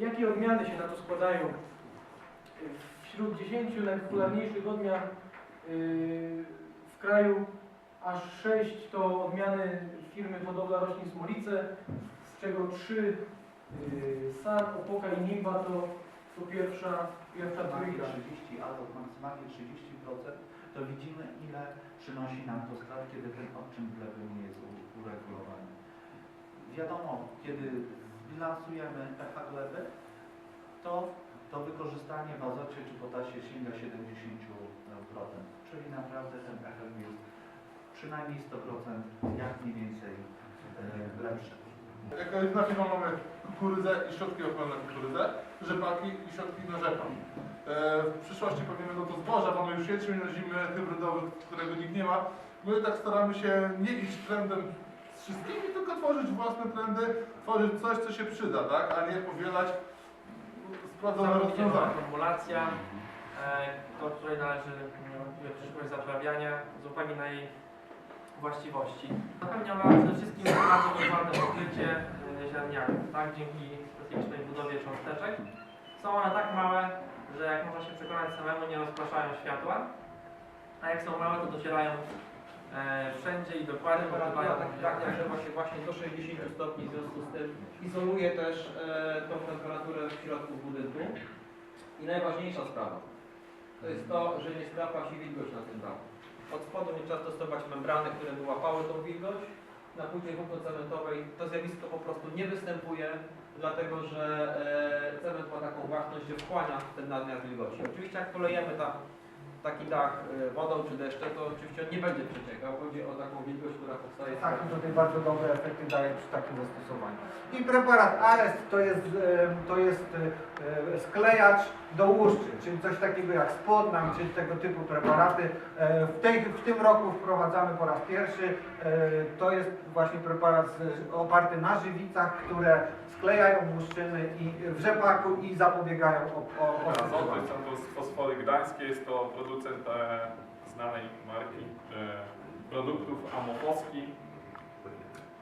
Jakie odmiany się na to składają? Wśród 10 najpopularniejszych odmian yy, w kraju aż 6 to odmiany firmy Hodowla Roślin Smolice, z czego 3 yy, San, Opoka i Nimba to, to pierwsza, pierwsza trójka. 30, albo maksymalnie 30%, to widzimy ile przynosi nam to strat, kiedy ten odczyn gleby nie jest uregulowany. Wiadomo, kiedy zbilansujemy pH gleby, to to wykorzystanie w azocie czy potasie sięga 70%, czyli naprawdę ten efekt jest przynajmniej 100%, jak mniej więcej e, lepszy. Jako firma mamy kukurydzę i środki ochronne kukurydzę, rzepaki i środki na rzepak. E, w przyszłości pewnie będą to zboża, mamy już jęczmień na zimę hybrydowy, którego nikt nie ma. My tak staramy się nie iść trendem z wszystkimi, tylko tworzyć własne trendy, tworzyć coś, co się przyda, tak? A nie powielać sprawdzone rozwiązania. formulacja, e, do której należy niewątpliwie przyszłość zaprawiania z uwagi na jej właściwości. Zapewnia ona przede wszystkim bardzo dokładne pokrycie e, ziarniaków, tak, dzięki specyficznej budowie cząsteczek. Są one tak małe, że jak można się przekonać samemu, nie rozpraszają światła, a jak są małe, to docierają wszędzie i dokładnie pokrywają tak, tak nagrzewa się właśnie do 60 stopni, w związku z tym izoluje też e, tą temperaturę w środku budynku. I najważniejsza sprawa to jest to, że nie skrapa się wilgoć na tym dachu. Od spodu nie trzeba stosować membrany, które by łapały tą wilgoć. Na płycie włókno-cementowej to zjawisko po prostu nie występuje, dlatego że e, cement ma taką własność, że wchłania ten nadmiar wilgoci. Oczywiście jak polejemy ta, taki dach e, wodą czy deszczem, to oczywiście on nie będzie przeciekał. Chodzi o taką wilgoć, która powstaje Tak, i tutaj bardzo dobre efekty daje przy takim zastosowaniu. I preparat Ares to jest, e, to jest e, sklejacz do łuszczy, czyli coś takiego jak spodnam, czy tego typu preparaty. W, tej, w tym roku wprowadzamy po raz pierwszy, to jest właśnie preparat oparty na żywicach, które sklejają łuszczyny i w rzepaku i zapobiegają o, o, są to z fosfory gdańskie, jest to producent e, znanej marki e, produktów Amofoski.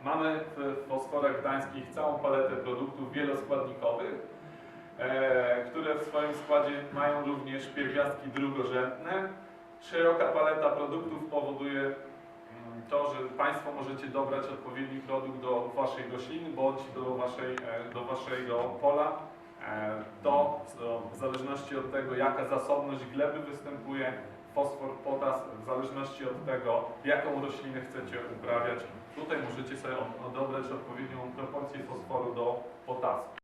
Mamy w fosforach gdańskich całą paletę produktów wieloskładnikowych, e, które w swoim składzie mają również pierwiastki drugorzędne. Szeroka paleta produktów powoduje mm, to, że Państwo możecie dobrać odpowiedni produkt do Waszej rośliny bądź do, waszej, do Waszego pola. E, To w zależności od tego, jaka zasobność gleby występuje, fosfor, potas, w zależności od tego, jaką roślinę chcecie uprawiać. Tutaj możecie sobie odebrać odpowiednią proporcję fosforu do potasu.